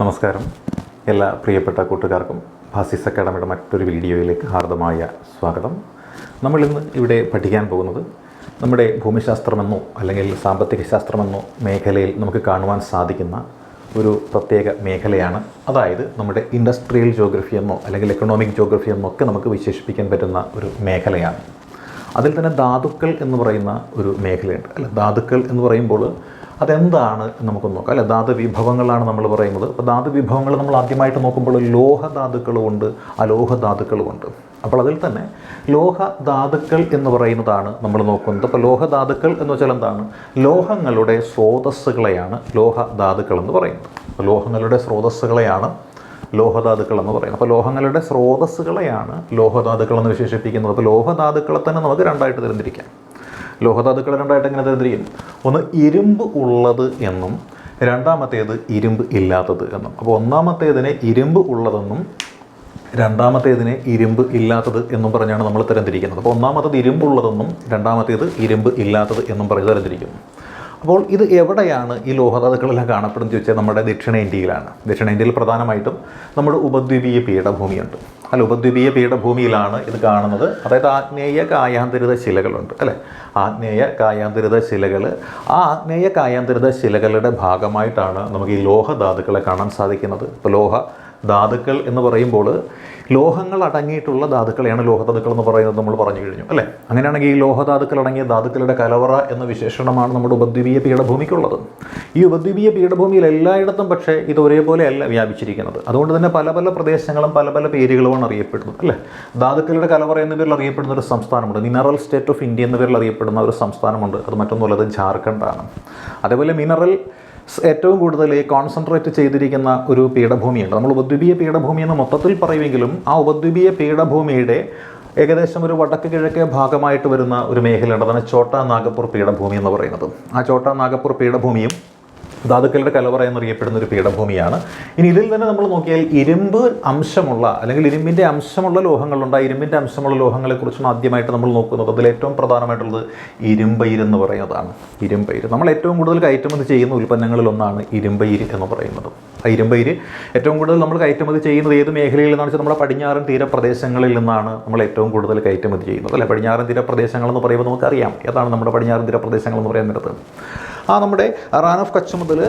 നമസ്കാരം. എല്ലാ പ്രിയപ്പെട്ട കൂട്ടുകാർക്കും ഫാസിസ് അക്കാഡമിയുടെ മറ്റൊരു വീഡിയോയിലേക്ക് ഹാർദമായ സ്വാഗതം. നമ്മളിന്ന് ഇവിടെ പഠിക്കാൻ പോകുന്നത് നമ്മുടെ ഭൂമിശാസ്ത്രമെന്നോ അല്ലെങ്കിൽ സാമ്പത്തിക ശാസ്ത്രമെന്നോ മേഖലയിൽ നമുക്ക് കാണുവാൻ സാധിക്കുന്ന ഒരു പ്രത്യേക മേഖലയാണ്. അതായത് നമ്മുടെ ഇൻഡസ്ട്രിയൽ ജോഗ്രഫി എന്നോ അല്ലെങ്കിൽ എക്കണോമിക് ജോഗ്രഫി എന്നോ ഒക്കെ നമുക്ക് വിശേഷിപ്പിക്കാൻ പറ്റുന്ന ഒരു മേഖലയാണ്. അതിൽ തന്നെ ധാതുക്കൾ എന്ന് പറയുന്ന ഒരു മേഖലയുണ്ട്. അല്ല ധാതുക്കൾ എന്ന് പറയുമ്പോൾ അതെന്താണ് നമുക്ക് നോക്കാം. അല്ലെ? ധാതു വിഭവങ്ങളാണ് നമ്മൾ പറയുന്നത്. അപ്പോൾ ധാതു വിഭവങ്ങൾ നമ്മൾ ആദ്യമായിട്ട് നോക്കുമ്പോൾ ലോഹ ധാതുക്കളുമുണ്ട് അലോഹ ധാതുക്കളുമുണ്ട് അപ്പോൾ അതിൽ തന്നെ ലോഹധാതുക്കൾ എന്ന് പറയുന്നതാണ് നമ്മൾ നോക്കുന്നത്. അപ്പോൾ ലോഹധാതുക്കൾ എന്ന് വെച്ചാൽ എന്താണ്? ലോഹങ്ങളുടെ സ്രോതസ്സുകളെയാണ് ലോഹധാതുക്കൾ എന്ന് പറയുന്നത്. അപ്പോൾ ലോഹങ്ങളുടെ സ്രോതസ്സുകളെയാണ് ലോഹധാതുക്കൾ എന്ന് പറയുന്നത്. അപ്പോൾ ലോഹങ്ങളുടെ സ്രോതസ്സുകളെയാണ് ലോഹധാതുക്കൾ എന്ന് വിശേഷിപ്പിക്കുന്നത്. അപ്പോൾ ലോഹധാതുക്കളെ തന്നെ നമുക്ക് രണ്ടായിട്ട് തരംതിരിക്കാം ലോഹധാതുക്കളെ രണ്ടായിട്ട് എങ്ങനെ തരംതിരിക്കും ഒന്ന് ഇരുമ്പ് ഉള്ളത് എന്നും രണ്ടാമത്തേത് ഇരുമ്പ് ഇല്ലാത്തത് എന്നും. അപ്പോൾ ഒന്നാമത്തേതിനെ ഇരുമ്പ് ഉള്ളതെന്നും രണ്ടാമത്തേതിനെ ഇരുമ്പ് ഇല്ലാത്തത് എന്നും പറഞ്ഞാണ് നമ്മൾ തരംതിരിക്കുന്നത് അപ്പോൾ ഒന്നാമത്തേത് ഇരുമ്പുള്ളതെന്നും രണ്ടാമത്തേത് ഇരുമ്പ് ഇല്ലാത്തത് എന്നും പറഞ്ഞ് തരംതിരിക്കുന്നു അപ്പോൾ ഇത് എവിടെയാണ് ഈ ലോഹധാതുക്കളെല്ലാം കാണപ്പെടുന്നത് ചോദിച്ചാൽ നമ്മുടെ ദക്ഷിണേന്ത്യയിലാണ്. ദക്ഷിണേന്ത്യയിൽ പ്രധാനമായിട്ടും നമ്മുടെ ഉപദ്വീപീയ പീഠഭൂമിയുണ്ട്. അല്ല ഉപദ്വീപീയ പീഠഭൂമിയിലാണ് ഇത് കാണുന്നത്. അതായത് ആഗ്നേയ കായാന്തരിത ശിലകളുണ്ട് അല്ലേ? ആഗ്നേയ കായാന്തരിത ശിലകൾ ആ ആഗ്നേയ കായാന്തരിത ശിലകളുടെ ഭാഗമായിട്ടാണ് നമുക്ക് ഈ ലോഹധാതുക്കളെ കാണാൻ സാധിക്കുന്നത്. ഇപ്പോൾ ലോഹ ധാതുക്കൾ എന്ന് പറയുമ്പോൾ ലോഹങ്ങൾ അടങ്ങിയിട്ടുള്ള ധാതുക്കളെയാണ് ലോഹധാതുക്കൾ എന്ന് പറയുന്നത് നമ്മൾ പറഞ്ഞു കഴിഞ്ഞു അല്ലേ? അങ്ങനെയാണെങ്കിൽ ഈ ലോഹധാതുക്കൾ അടങ്ങിയ ധാതുക്കളുടെ കലവറ എന്ന വിശേഷണമാണ് നമ്മുടെ ഉപദ്വീപീയ പീഠഭൂമിക്കുള്ളത്. ഈ ഉപദ്വീപീയ പീഠഭൂമിയിൽ എല്ലായിടത്തും പക്ഷേ ഇത് ഒരേപോലെ അല്ല വ്യാപിച്ചിരിക്കുന്നത്. അതുകൊണ്ട് തന്നെ പല പല പ്രദേശങ്ങളും പല പല പേരുകളുമാണ് അറിയപ്പെടുന്നത് അല്ലേ? ധാതുക്കളുടെ കലവറ എന്ന പേരിൽ അറിയപ്പെടുന്ന ഒരു സംസ്ഥാനമുണ്ട്. മിനറൽ സ്റ്റേറ്റ് ഓഫ് ഇന്ത്യ എന്ന പേരിൽ അറിയപ്പെടുന്ന ഒരു സംസ്ഥാനമുണ്ട്. അത് മറ്റൊന്നുമല്ലത് ജാർഖണ്ഡാണ്. അതേപോലെ മിനറൽ ഏറ്റവും കൂടുതൽ കോൺസെൻട്രേറ്റ് ചെയ്തിരിക്കുന്ന ഒരു പീഠഭൂമിയുണ്ട്. നമ്മൾ ഉപദ്വീപീയ പീഠഭൂമി എന്ന് മൊത്തത്തിൽ പറയുമെങ്കിലും ആ ഉപദ്വീപീയ പീഠഭൂമിയുടെ ഏകദേശം ഒരു വടക്ക് കിഴക്കേ ഭാഗമായിട്ട് വരുന്ന ഒരു മേഖലയുണ്ട്. അതാണ് ചോട്ടാ നാഗപ്പൂർ പീഠഭൂമി എന്ന് പറയുന്നത്. ആ ചോട്ടാ നാഗപ്പൂർ പീഠഭൂമിയും ധാതുക്കളുടെ കലവറ എന്നറിയപ്പെടുന്ന ഒരു പീഠഭൂമിയാണ്. ഇനി ഇതിൽ തന്നെ നമ്മൾ നോക്കിയാൽ ഇരുമ്പ് അംശമുള്ള അല്ലെങ്കിൽ ഇരുമ്പിന്റെ അംശമുള്ള ലോഹങ്ങളുണ്ട്. ആ ഇരുമ്പിന്റെ അംശമുള്ള ലോഹങ്ങളെക്കുറിച്ചാണ് ആദ്യമായിട്ട് നമ്മൾ നോക്കുന്നത് അതിൽ ഏറ്റവും പ്രധാനമായിട്ടുള്ളത് ഇരുമ്പയിര് എന്ന് പറയുന്നതാണ്. ഇരുമ്പയിര് നമ്മൾ ഏറ്റവും കൂടുതൽ കയറ്റുമതി ചെയ്യുന്ന ഉൽപ്പന്നങ്ങളിൽ ഒന്നാണ് ഇരുമ്പയിര് എന്ന് പറയുന്നത്. ആ ഇരുമ്പയിര് ഏറ്റവും കൂടുതൽ നമ്മൾ കയറ്റുമതി ചെയ്യുന്നത് ഏത് മേഖലയിൽ നിന്നാണ് വെച്ചാൽ നമ്മുടെ പടിഞ്ഞാറൻ തീരപ്രദേശങ്ങളിൽ നിന്നാണ് നമ്മൾ ഏറ്റവും കൂടുതൽ കയറ്റുമതി ചെയ്യുന്നത്. അല്ലെ? പടിഞ്ഞാറൻ തീരപ്രദേശങ്ങൾ എന്ന് പറയുമ്പോൾ നമുക്കറിയാം. ഏതാണ് നമ്മുടെ പടിഞ്ഞാറൻ തീരപ്രദേശങ്ങൾ എന്ന് പറയുന്നത് ആ നമ്മുടെ റാൻ ഓഫ് കച്ച് മുതൽ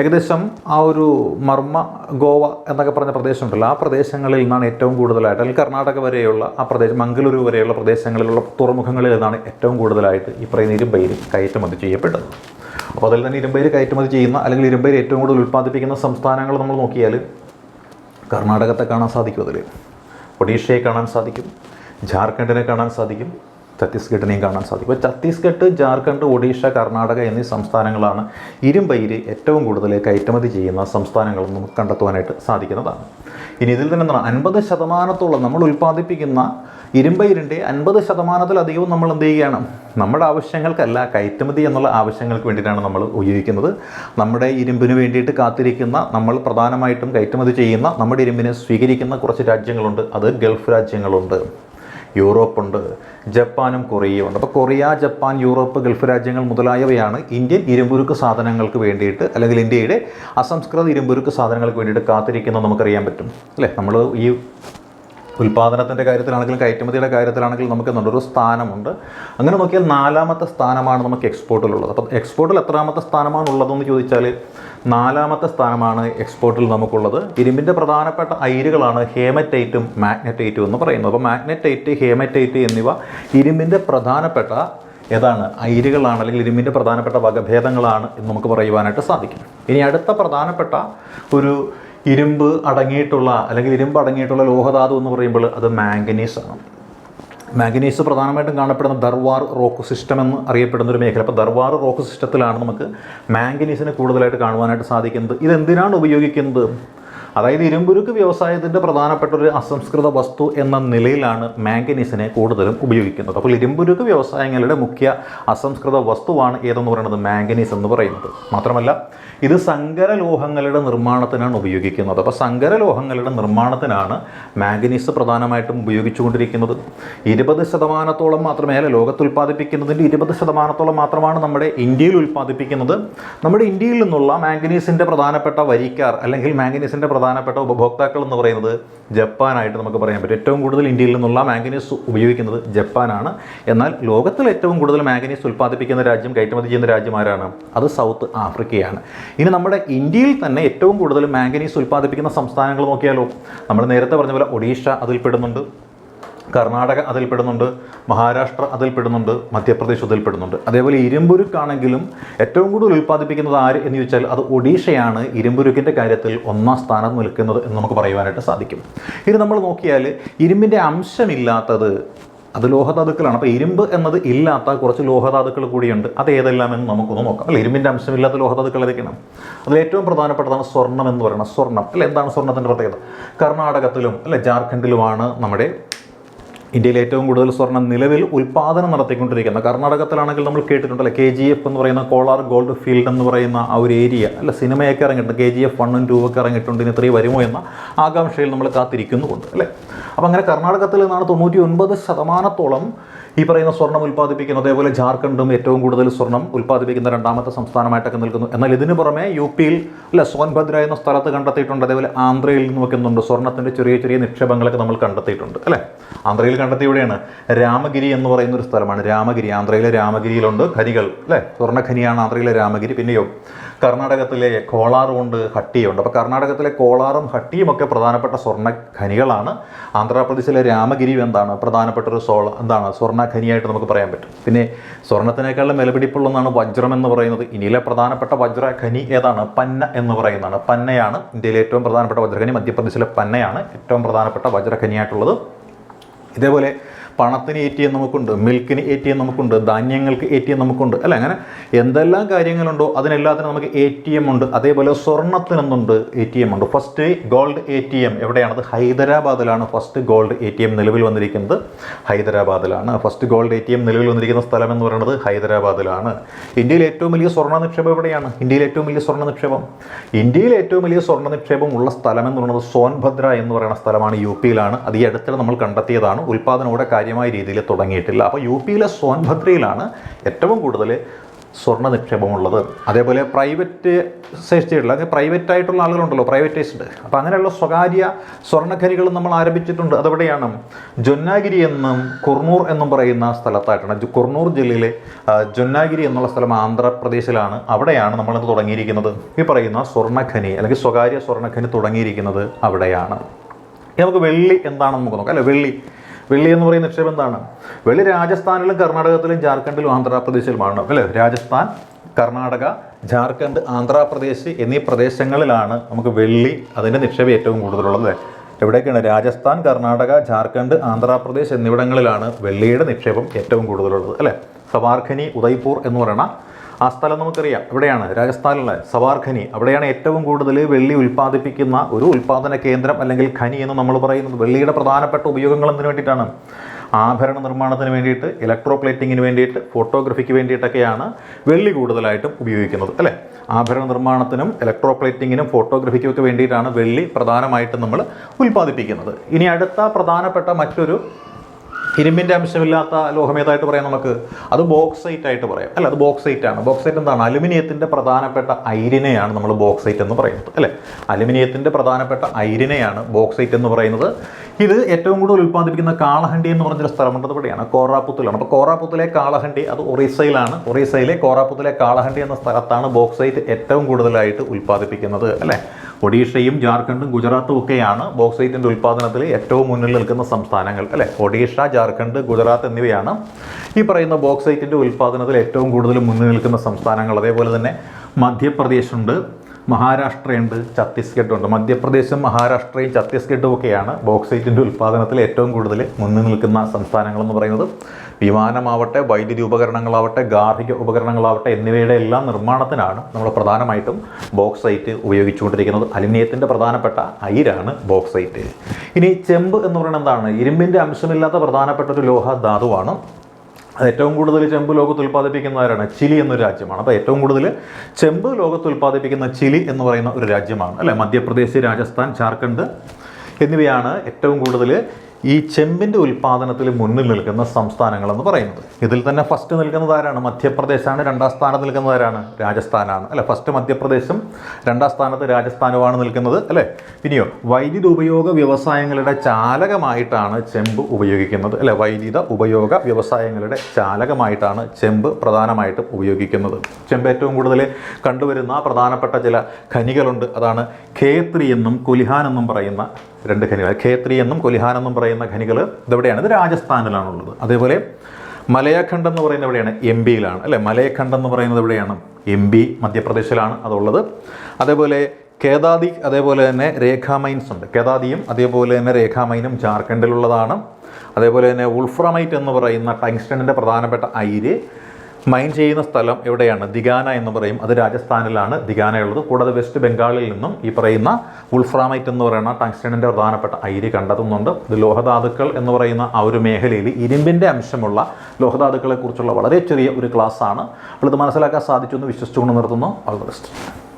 ഏകദേശം ആ ഒരു മർമ്മ ഗോവ എന്നൊക്കെ പറഞ്ഞ പ്രദേശമുണ്ടല്ലോ. ആ പ്രദേശങ്ങളിൽ നിന്നാണ് ഏറ്റവും കൂടുതലായിട്ട് അല്ലെങ്കിൽ കർണാടക വരെയുള്ള ആ പ്രദേശം മംഗലൂരു വരെയുള്ള പ്രദേശങ്ങളിലുള്ള തുറമുഖങ്ങളിൽ നിന്നാണ് ഏറ്റവും കൂടുതലായിട്ട് ഈ പറയുന്ന ഇരുമ്പയിര് കയറ്റുമതി ചെയ്യപ്പെട്ടത്. അപ്പോൾ അതിൽ തന്നെ ഇരുമ്പയിര് കയറ്റുമതി ചെയ്യുന്ന അല്ലെങ്കിൽ ഇരുമ്പയിര് ഏറ്റവും കൂടുതൽ ഉൽപ്പാദിപ്പിക്കുന്ന സംസ്ഥാനങ്ങൾ നമ്മൾ നോക്കിയാൽ കർണാടകത്തെ കാണാൻ സാധിക്കും അതിൽ. ഒഡീഷയെ കാണാൻ സാധിക്കും. ജാർഖണ്ഡിനെ കാണാൻ സാധിക്കും. ഛത്തീസ്ഗഡിനെയും കാണാൻ സാധിക്കും. അപ്പോൾ ഛത്തീസ്ഗഡ് ജാർഖണ്ഡ് ഒഡീഷ കർണാടക എന്നീ സംസ്ഥാനങ്ങളാണ് ഇരുമ്പയിര് ഏറ്റവും കൂടുതൽ കയറ്റുമതി ചെയ്യുന്ന സംസ്ഥാനങ്ങളും നമുക്ക് കണ്ടെത്തുവാനായിട്ട് സാധിക്കുന്നതാണ്. ഇനി ഇതിൽ തന്നെ എന്താണ്? അൻപത് ശതമാനത്തോളം നമ്മൾ ഉൽപ്പാദിപ്പിക്കുന്ന ഇരുമ്പയിരിന്റെ അൻപത് ശതമാനത്തിലധികവും നമ്മൾ എന്ത് ചെയ്യുകയാണ്? നമ്മുടെ ആവശ്യങ്ങൾക്കല്ല കയറ്റുമതി എന്നുള്ള ആവശ്യങ്ങൾക്ക് വേണ്ടിയിട്ടാണ് നമ്മൾ ഉപയോഗിക്കുന്നത്. നമ്മുടെ ഇരുമ്പിന് വേണ്ടിയിട്ട് കാത്തിരിക്കുന്ന നമ്മൾ പ്രധാനമായിട്ടും കയറ്റുമതി ചെയ്യുന്ന നമ്മുടെ ഇരുമ്പിനെ സ്വീകരിക്കുന്ന കുറച്ച് രാജ്യങ്ങളുണ്ട്. അത് ഗൾഫ് രാജ്യങ്ങളുണ്ട്. യൂറോപ്പുണ്ട് ജപ്പാനും കൊറിയയും ഉണ്ട് അപ്പോൾ കൊറിയ ജപ്പാൻ യൂറോപ്പ് ഗൾഫ് രാജ്യങ്ങൾ മുതലായവയാണ് ഇന്ത്യൻ ഇരുമ്പുരുക്ക് സാധനങ്ങൾക്ക് വേണ്ടിയിട്ട് അല്ലെങ്കിൽ ഇന്ത്യയുടെ അസംസ്കൃത ഇരുമ്പുരുക്ക് സാധനങ്ങൾക്ക് വേണ്ടിയിട്ട് കാത്തിരിക്കുന്നത് നമുക്കറിയാൻ പറ്റും. അല്ലേ? നമ്മൾ ഈ ഉൽപ്പാദനത്തിന്റെ കാര്യത്തിലാണെങ്കിലും കയറ്റുമതിയുടെ കാര്യത്തിലാണെങ്കിലും നമുക്ക് നല്ലൊരു സ്ഥാനമുണ്ട്. അങ്ങനെ നോക്കിയാൽ നാലാമത്തെ സ്ഥാനമാണ് നമുക്ക് എക്സ്പോർട്ടിലുള്ളത് അപ്പോൾ എക്സ്പോർട്ടിൽ എത്രാമത്തെ സ്ഥാനമാണ് ഉള്ളതെന്ന് ചോദിച്ചാൽ നാലാമത്തെ സ്ഥാനമാണ് എക്സ്പോർട്ടിൽ നമുക്കുള്ളത്. ഇരുമ്പിന്റെ പ്രധാനപ്പെട്ട അയിരുകളാണ് ഹേമറ്റൈറ്റും മാഗ്നറ്റൈറ്റും എന്ന് പറയുന്നത്. അപ്പോൾ മാഗ്നറ്റൈറ്റ് ഹേമറ്റൈറ്റ് എന്നിവ ഇരുമ്പിന്റെ പ്രധാനപ്പെട്ട ഏതാണ്? അയിരുകളാണ് അല്ലെങ്കിൽ ഇരുമ്പിന്റെ പ്രധാനപ്പെട്ട വകഭേദങ്ങളാണ് എന്ന് നമുക്ക് പറയുവാനായിട്ട് സാധിക്കും. ഇനി അടുത്ത പ്രധാനപ്പെട്ട ഒരു ഇരുമ്പ് അടങ്ങിയിട്ടുള്ള അല്ലെങ്കിൽ ഇരുമ്പ് അടങ്ങിയിട്ടുള്ള ലോഹധാതു എന്ന് പറയുമ്പോൾ അത് മാംഗനീസ് ആണ് മാംഗനീസ് പ്രധാനമായിട്ടും കാണപ്പെടുന്ന ദർവാർ റോക്ക് സിസ്റ്റം എന്ന് അറിയപ്പെടുന്ന ഒരു മേഖല. അപ്പോൾ ദർവാർ റോക്ക് സിസ്റ്റത്തിലാണ് നമുക്ക് മാംഗനീസിനെ കൂടുതലായിട്ട് കാണുവാനായിട്ട് സാധിക്കുന്നത്. ഇതെന്തിനാണ് ഉപയോഗിക്കുന്നത്? അതായത് ഇരുമ്പുരുക്ക് വ്യവസായത്തിന്റെ പ്രധാനപ്പെട്ട ഒരു അസംസ്കൃത വസ്തു എന്ന നിലയിലാണ് മാംഗനീസിനെ കൂടുതലും ഉപയോഗിക്കുന്നത്. അപ്പോൾ ഇരുമ്പുരുക്ക് വ്യവസായങ്ങളുടെ മുഖ്യ അസംസ്കൃത വസ്തുവാണ് ഏതെന്ന് പറയുന്നത് മാംഗനീസ് എന്ന് പറയുന്നത്. മാത്രമല്ല ഇത് സങ്കരലോഹങ്ങളുടെ നിർമ്മാണത്തിനാണ് ഉപയോഗിക്കുന്നത്. അപ്പോൾ സങ്കരലോഹങ്ങളുടെ നിർമ്മാണത്തിനാണ് മാംഗനീസ് പ്രധാനമായിട്ടും ഉപയോഗിച്ചുകൊണ്ടിരിക്കുന്നത്. ഇരുപത് ശതമാനത്തോളം മാത്രമേ അല്ല ലോകത്ത് ഉൽപ്പാദിപ്പിക്കുന്നതിന്റെ ഇരുപത് ശതമാനത്തോളം മാത്രമാണ് നമ്മുടെ ഇന്ത്യയിൽ ഉൽപ്പാദിപ്പിക്കുന്നത്. നമ്മുടെ ഇന്ത്യയിൽ നിന്നുള്ള മാംഗനീസിന്റെ പ്രധാനപ്പെട്ട വരിക്കാർ അല്ലെങ്കിൽ മാംഗനീസിന്റെ പ്രധാനപ്പെട്ട ഉപഭോക്താക്കൾ എന്ന് പറയുന്നത് ജപ്പാനായിട്ട് നമുക്ക് പറയാൻ പറ്റും. ഏറ്റവും കൂടുതൽ ഇന്ത്യയിൽ നിന്നുള്ള മാംഗനീസ് ഉപയോഗിക്കുന്നത് ജപ്പാനാണ്. എന്നാൽ ലോകത്തിൽ ഏറ്റവും കൂടുതൽ മാംഗനീസ് ഉൽപ്പാദിപ്പിക്കുന്ന രാജ്യം കയറ്റുമതി ചെയ്യുന്ന രാജ്യം ആരാണ് അത് സൗത്ത് ആഫ്രിക്കയാണ്. ഇനി നമ്മുടെ ഇന്ത്യയിൽ തന്നെ ഏറ്റവും കൂടുതൽ മാംഗനീസ് ഉൽപ്പാദിപ്പിക്കുന്ന സംസ്ഥാനങ്ങൾ നോക്കിയാലോ? നമ്മൾ നേരത്തെ പറഞ്ഞ പോലെ ഒഡീഷ അതിൽപ്പെടുന്നുണ്ട്. കർണാടക അതിൽപ്പെടുന്നുണ്ട് മഹാരാഷ്ട്ര അതിൽപ്പെടുന്നുണ്ട് മധ്യപ്രദേശ് അതിൽപ്പെടുന്നുണ്ട്. അതേപോലെ ഇരുമ്പുരുക്കാണെങ്കിലും ഏറ്റവും കൂടുതൽ ഉൽപ്പാദിപ്പിക്കുന്നത് ആര് എന്ന് ചോദിച്ചാൽ അത് ഒഡീഷയാണ്. ഇരുമ്പുരുക്കിന്റെ കാര്യത്തിൽ ഒന്നാം സ്ഥാനം നിൽക്കുന്നത് എന്ന് നമുക്ക് പറയുവാനായിട്ട് സാധിക്കും. ഇനി നമ്മൾ നോക്കിയാൽ ഇരുമ്പിന്റെ അംശമില്ലാത്തത് അത് ലോഹധാതുക്കളാണ്. അപ്പോൾ ഇരുമ്പ് എന്നത് ഇല്ലാത്ത കുറച്ച് ലോഹധാതുക്കൾ കൂടിയുണ്ട്. അത് ഏതെല്ലാം എന്ന് നമുക്കൊന്ന് നോക്കാം. അല്ല? ഇരുമ്പിന്റെ അംശമില്ലാത്ത ലോഹധാതുക്കൾ ഏതൊക്കെയാണ്? അതിൽ ഏറ്റവും പ്രധാനപ്പെട്ടതാണ് സ്വർണം എന്ന് പറയുന്നത് സ്വർണം. അല്ല? എന്താണ് സ്വർണത്തിന്റെ പ്രത്യേകത? കർണാടകത്തിലും അല്ലെ? ജാർഖണ്ഡിലുമാണ് നമ്മുടെ ഇന്ത്യയിൽ ഏറ്റവും കൂടുതൽ സ്വർണം നിലവിൽ ഉൽപ്പാദനം നടത്തിക്കൊണ്ടിരിക്കുന്നത് കർണാടകത്തിലാണെങ്കിൽ നമ്മൾ കേട്ടിട്ടുണ്ടല്ലോ? കെ ജി എഫ് എന്ന് പറയുന്ന കോളാർ ഗോൾഡ് ഫീൽഡ് എന്ന് പറയുന്ന ആ ഒരു ഏരിയ അല്ല സിനിമയൊക്കെ ഇറങ്ങിയിട്ടുണ്ട്. കെ ജി എഫ് വണ്ണും ടൂ ഒക്കെ ഇറങ്ങിയിട്ടുണ്ട്. ഇനി ഇത്രയും വരുമോ എന്ന ആകാംക്ഷയിൽ നമ്മൾ കാത്തിരിക്കുന്നുണ്ട് അല്ലേ? അപ്പോൾ അങ്ങനെ കർണാടകത്തിൽ നിന്നാണ് തൊണ്ണൂറ്റി ഒൻപത് ശതമാനത്തോളം ഈ പറയുന്ന സ്വർണം ഉൽപ്പാദിപ്പിക്കുന്നു. അതേപോലെ ജാർഖണ്ഡും ഏറ്റവും കൂടുതൽ സ്വർണം ഉൽപ്പാദിപ്പിക്കുന്ന രണ്ടാമത്തെ സംസ്ഥാനമായിട്ടൊക്കെ നിൽക്കുന്നു. എന്നാൽ ഇതിനു പുറമെ യു പിയിൽ അല്ല സോൻഭദ്ര എന്ന സ്ഥലത്ത് കണ്ടെത്തിയിട്ടുണ്ട്. അതേപോലെ ആന്ധ്രയിൽ നിന്ന് വെക്കുന്നുണ്ട് സ്വർണത്തിന്റെ ചെറിയ ചെറിയ നിക്ഷേപങ്ങളൊക്കെ നമ്മൾ കണ്ടെത്തിയിട്ടുണ്ട് അല്ലേ? ആന്ധ്രയിൽ കണ്ടെത്തി ഇവിടെയാണ്. രാമഗിരി എന്ന് പറയുന്ന ഒരു സ്ഥലമാണ്. രാമഗിരി. ആന്ധ്രയിലെ രാമഗിരിയിലുണ്ട് ഖനികൾ അല്ലേ? സ്വർണഖനിയാണ് ആന്ധ്രയിലെ രാമഗിരി. പിന്നെയോ? കർണാടകത്തിലെ കോളാറുമുണ്ട് ഹട്ടിയുണ്ട്. അപ്പോൾ കർണാടകത്തിലെ കോളാറും ഹട്ടിയും ഒക്കെ പ്രധാനപ്പെട്ട സ്വർണ ഖനികളാണ് ആന്ധ്രാപ്രദേശിലെ രാമഗിരി എന്താണ്? പ്രധാനപ്പെട്ട ഒരു സോള എന്താണ്? സ്വർണ ഖനിയായിട്ട് നമുക്ക് പറയാൻ പറ്റും. പിന്നെ സ്വർണത്തിനേക്കാളും വിലപിടിപ്പുള്ളതാണ് വജ്രം എന്ന് പറയുന്നത്. ഇന്ത്യയിലെ പ്രധാനപ്പെട്ട വജ്ര ഖനി ഏതാണ്? പന്ന എന്ന് പറയുന്നതാണ്. പന്നയാണ് ഇന്ത്യയിലെ ഏറ്റവും പ്രധാനപ്പെട്ട വജ്രഖനി. മധ്യപ്രദേശിലെ പന്നയാണ് ഏറ്റവും പ്രധാനപ്പെട്ട വജ്രഖനിയായിട്ടുള്ളത്. ഇതേപോലെ പണത്തിന് എ ടി എം നമുക്കുണ്ട് മിൽക്കിന് എ ടി എം നമുക്കുണ്ട് ധാന്യങ്ങൾക്ക് എ ടി എം നമുക്കുണ്ട് അല്ല? അങ്ങനെ എന്തെല്ലാം കാര്യങ്ങളുണ്ടോ അതിനെല്ലാത്തിനും നമുക്ക് എ ടി എം ഉണ്ട്. അതേപോലെ സ്വർണത്തിനൊന്നുണ്ട് എ ടി എം ഉണ്ട്. First gold A T M എവിടെയാണത് ഹൈദരാബാദിലാണ്. First gold A T M നിലവിൽ വന്നിരിക്കുന്നത് ഹൈദരാബാദിലാണ്. First gold A T M നിലവിൽ വന്നിരിക്കുന്ന സ്ഥലം എന്ന് പറയുന്നത് ഹൈദരാബാദിലാണ്. ഇന്ത്യയിൽ ഏറ്റവും വലിയ സ്വർണ നിക്ഷേപം എവിടെയാണ്? ഇന്ത്യയിൽ ഏറ്റവും വലിയ സ്വർണ നിക്ഷേപം ഇന്ത്യയിൽ ഏറ്റവും വലിയ സ്വർണ നിക്ഷേപം ഉള്ള സ്ഥലം എന്ന് പറയുന്നത് സോൻഭദ്ര എന്ന് പറയുന്ന സ്ഥലമാണ് യു പിയിലാണ്. അത് ഈ അടുത്തിടെ നമ്മൾ കണ്ടെത്തിയതാണ്. ഉൽപ്പാദനം ഇവിടെ കാര്യമായ രീതിയിൽ തുടങ്ങിയിട്ടില്ല. അപ്പോൾ യു പിയിലെ സോൻഭദ്രയിലാണ് ഏറ്റവും കൂടുതൽ സ്വർണ നിക്ഷേപമുള്ളത് അതേപോലെ പ്രൈവറ്റ് സേഫ്റ്റിയുള്ള അങ്ങനെ പ്രൈവറ്റ് ആയിട്ടുള്ള ആളുകളുണ്ടല്ലോ പ്രൈവറ്റൈസ്ഡ്. അപ്പോൾ അങ്ങനെയുള്ള സ്വകാര്യ സ്വർണഖനികളും നമ്മൾ ആരംഭിച്ചിട്ടുണ്ട്. അതെവിടെയാണ് ജൊന്നാഗിരി എന്നും കുർണൂർ എന്നും പറയുന്ന സ്ഥലത്തായിട്ടാണ്. കുർണൂർ ജില്ലയിലെ ജൊന്നാഗിരി എന്നുള്ള സ്ഥലം ആന്ധ്രാപ്രദേശിലാണ്. അവിടെയാണ് നമ്മളിത് തുടങ്ങിയിരിക്കുന്നത്. ഈ പറയുന്ന സ്വർണഖനി അല്ലെങ്കിൽ സ്വകാര്യ സ്വർണഖനി തുടങ്ങിയിരിക്കുന്നത് അവിടെയാണ്. നമുക്ക് വെള്ളി എന്താണെന്ന് നമുക്ക് നോക്കാം. അല്ലേ വെള്ളി. വെള്ളി എന്ന് പറയുന്ന നിക്ഷേപം എന്താണ്? വെള്ളി രാജസ്ഥാനിലും കർണാടകത്തിലും ജാർഖണ്ഡിലും ആന്ധ്രാപ്രദേശിലുമാണ് അല്ലേ? രാജസ്ഥാൻ കർണാടക ജാർഖണ്ഡ് ആന്ധ്രാപ്രദേശ് എന്നീ പ്രദേശങ്ങളിലാണ് നമുക്ക് വെള്ളി അതിന്റെ നിക്ഷേപം ഏറ്റവും കൂടുതലുള്ളത്. അല്ലേ? എവിടെയൊക്കെയാണ്? രാജസ്ഥാൻ കർണാടക ജാർഖണ്ഡ് ആന്ധ്രാപ്രദേശ് എന്നിവിടങ്ങളിലാണ് വെള്ളിയുടെ നിക്ഷേപം ഏറ്റവും കൂടുതലുള്ളത്. അല്ലേ? സവാർഖനി ഉദയ്പൂർ എന്ന് പറയുന്ന ആ സ്ഥലം നമുക്കറിയാം. എവിടെയാണ് രാജസ്ഥാനിലെ സവാർ ഖനി അവിടെയാണ് ഏറ്റവും കൂടുതൽ വെള്ളി ഉൽപ്പാദിപ്പിക്കുന്ന ഒരു ഉൽപ്പാദന കേന്ദ്രം അല്ലെങ്കിൽ ഖനി എന്ന് നമ്മൾ പറയുന്നത്. വെള്ളിയുടെ പ്രധാനപ്പെട്ട ഉപയോഗങ്ങൾ എന്തിനു വേണ്ടിയിട്ടാണ്? ആഭരണ നിർമ്മാണത്തിന് വേണ്ടിയിട്ട് ഇലക്ട്രോ പ്ലേറ്റിങ്ങിന് വേണ്ടിയിട്ട് ഫോട്ടോഗ്രഫിക്ക് വേണ്ടിയിട്ടൊക്കെയാണ് വെള്ളി കൂടുതലായിട്ടും ഉപയോഗിക്കുന്നത് അല്ലേ? ആഭരണ നിർമ്മാണത്തിനും ഇലക്ട്രോ പ്ലേറ്റിങ്ങിനും ഫോട്ടോഗ്രഫിക്കും ഒക്കെ വേണ്ടിയിട്ടാണ് വെള്ളി പ്രധാനമായിട്ടും നമ്മൾ ഉൽപ്പാദിപ്പിക്കുന്നത്. ഇനി അടുത്ത പ്രധാനപ്പെട്ട മറ്റൊരു ഇരുമ്പിന്റെ അംശമില്ലാത്ത ലോഹം ഏതായിട്ട് പറയാം നമുക്ക്? അത് ബോക്സൈറ്റ് ആയിട്ട് പറയാം. അല്ല? അത് ബോക്സൈറ്റ് ആണ്. ബോക്സൈറ്റ് എന്താണ്? അലുമിനിയത്തിന്റെ പ്രധാനപ്പെട്ട ഐരിനെയാണ് നമ്മൾ ബോക്സൈറ്റ് എന്ന് പറയുന്നത്. അല്ലേ? അലുമിനിയത്തിന്റെ പ്രധാനപ്പെട്ട ഐരിനെയാണ് ബോക്സൈറ്റ് എന്ന് പറയുന്നത്. ഇത് ഏറ്റവും കൂടുതൽ ഉൽപ്പാദിപ്പിക്കുന്ന കാളഹണ്ടി എന്ന് പറഞ്ഞൊരു സ്ഥലമുണ്ട്. അത് ഇവിടെയാണ്. കോറാപ്പുത്തിലാണ് അപ്പോൾ കോറാപ്പുത്തിലെ കാളഹണ്ടി അത് ഒറീസയിലാണ്. ഒറീസയിലെ കോറാപ്പുത്തിലെ കാളഹണ്ടി എന്ന സ്ഥലത്താണ് ബോക്സൈറ്റ് ഏറ്റവും കൂടുതലായിട്ട് ഉൽപ്പാദിപ്പിക്കുന്നത്. അല്ലേ? ഒഡീഷയും ജാർഖണ്ഡും ഗുജറാത്തും ഒക്കെയാണ് ബോക്സൈറ്റിന്റെ ഉൽപ്പാദനത്തിൽ ഏറ്റവും മുന്നിൽ നിൽക്കുന്ന സംസ്ഥാനങ്ങൾ അല്ലേ? ഒഡീഷ ജാർഖണ്ഡ് ഗുജറാത്ത് എന്നിവയാണ് ഈ പറയുന്ന ബോക്സൈറ്റിന്റെ ഉൽപ്പാദനത്തിൽ ഏറ്റവും കൂടുതൽ മുന്നിൽ നിൽക്കുന്ന സംസ്ഥാനങ്ങൾ. അതേപോലെ തന്നെ മധ്യപ്രദേശുണ്ട് മഹാരാഷ്ട്രയുണ്ട് ഛത്തീസ്ഗഡ് ഉണ്ട്. മധ്യപ്രദേശും മഹാരാഷ്ട്രയും ഛത്തീസ്ഗഡും ഒക്കെയാണ് ബോക്സൈറ്റിന്റെ ഉൽപ്പാദനത്തിൽ ഏറ്റവും കൂടുതൽ മുന്നിൽ നിൽക്കുന്ന സംസ്ഥാനങ്ങളെന്ന് പറയുന്നത്. വിമാനമാവട്ടെ വൈദ്യുതി ഉപകരണങ്ങളാവട്ടെ ഗാർഹിക ഉപകരണങ്ങളാവട്ടെ എന്നിവയുടെ എല്ലാം നിർമ്മാണത്തിനാണ് നമ്മൾ പ്രധാനമായിട്ടും ബോക്സൈറ്റ് ഉപയോഗിച്ചുകൊണ്ടിരിക്കുന്നത്. അലുമിനിയത്തിന്റെ പ്രധാനപ്പെട്ട അയിരാണ് ബോക്സൈറ്റ് ഇനി ചെമ്പ് എന്ന് പറയുന്നത് എന്താണ്? ഇരുമ്പിന്റെ അംശമില്ലാത്ത പ്രധാനപ്പെട്ട ഒരു ലോഹ ധാതുവാണ് അത് ഏറ്റവും കൂടുതൽ ചെമ്പ് ലോകത്ത് ഉൽപ്പാദിപ്പിക്കുന്നവരാണ് ചിലി എന്നൊരു രാജ്യമാണ്. അപ്പോൾ ഏറ്റവും കൂടുതൽ ചെമ്പ് ലോകത്ത് ഉൽപ്പാദിപ്പിക്കുന്ന ചിലി എന്ന് പറയുന്ന ഒരു രാജ്യമാണ്. അല്ലേ? മധ്യപ്രദേശ് രാജസ്ഥാൻ ജാർഖണ്ഡ് എന്നിവയാണ് ഏറ്റവും കൂടുതൽ ഈ ചെമ്പിന്റെ ഉൽപ്പാദനത്തിൽ മുന്നിൽ നിൽക്കുന്ന സംസ്ഥാനങ്ങളെന്ന് പറയുന്നത്. ഇതിൽ തന്നെ ഫസ്റ്റ് നിൽക്കുന്നത് ആരാണ്? മധ്യപ്രദേശാണ് രണ്ടാം സ്ഥാനത്ത് നിൽക്കുന്നത് ആരാണ്? രാജസ്ഥാനാണ്. അല്ലെ? ഫസ്റ്റ് മധ്യപ്രദേശും രണ്ടാം സ്ഥാനത്ത് രാജസ്ഥാനുമാണ് നിൽക്കുന്നത്. അല്ലേ? പിന്നെയോ വൈദ്യുത ഉപയോഗ വ്യവസായങ്ങളുടെ ചാലകമായിട്ടാണ് ചെമ്പ് ഉപയോഗിക്കുന്നത്. അല്ലെ? വൈദ്യുത ഉപയോഗ വ്യവസായങ്ങളുടെ ചാലകമായിട്ടാണ് ചെമ്പ് പ്രധാനമായിട്ടും ഉപയോഗിക്കുന്നത്. ചെമ്പ് ഏറ്റവും കൂടുതൽ കണ്ടുവരുന്ന പ്രധാനപ്പെട്ട ചില ഖനികളുണ്ട്. അതാണ് ഖേത്രി എന്നും കുലിഹാൻ എന്നും പറയുന്ന രണ്ട് ഖനികൾ ഖേത്രി എന്നും കൊലിഹാൻ എന്നും പറയുന്ന ഖനികൾ ഇതെവിടെയാണ്? ഇത് രാജസ്ഥാനിലാണുള്ളത്. അതേപോലെ മലയഖണ്ഡ് എന്ന് പറയുന്നത് എവിടെയാണ്? എം ബിയിലാണ് അല്ലേ? മലയഖണ്ഡ് എന്ന് പറയുന്നത് എവിടെയാണ്? എം ബി മധ്യപ്രദേശിലാണ് അതുള്ളത്. അതേപോലെ കേദാദി അതേപോലെ തന്നെ രേഖാ മൈൻസ് ഉണ്ട്. കേദാദിയും അതേപോലെ തന്നെ രേഖാ മൈനും ജാർഖണ്ഡിലുള്ളതാണ്. അതേപോലെ തന്നെ ഉൾഫ്രമൈറ്റ് എന്ന് പറയുന്ന ടങ്സ്റ്റണിന്റെ പ്രധാനപ്പെട്ട അയിര്. മൈൻ ചെയ്യുന്ന സ്ഥലം എവിടെയാണ്? ദിഗാന എന്ന് പറയും. അത് രാജസ്ഥാനിലാണ് ദിഗാന ദിഗാനയുള്ളത്. കൂടാതെ വെസ്റ്റ് ബംഗാളിൽ നിന്നും ഈ പറയുന്ന ഉൾഫ്രാമൈറ്റ് എന്ന് പറയുന്ന ടങ്സ്റ്റണിന്റെ പ്രധാനപ്പെട്ട അയിര് കണ്ടെത്തുന്നുണ്ട്. ഇത് ലോഹധാതുക്കൾ എന്ന് പറയുന്ന ആ ഒരു മേഖലയിൽ ഇരുമ്പിന്റെ അംശമുള്ള ലോഹധാതുക്കളെക്കുറിച്ചുള്ള വളരെ ചെറിയ ഒരു ക്ലാസ്സാണ്. അപ്പോൾ ഇത് മനസ്സിലാക്കാൻ സാധിച്ചു എന്ന് വിശ്വസിച്ചുകൊണ്ട് നിർത്തുന്നു. All the best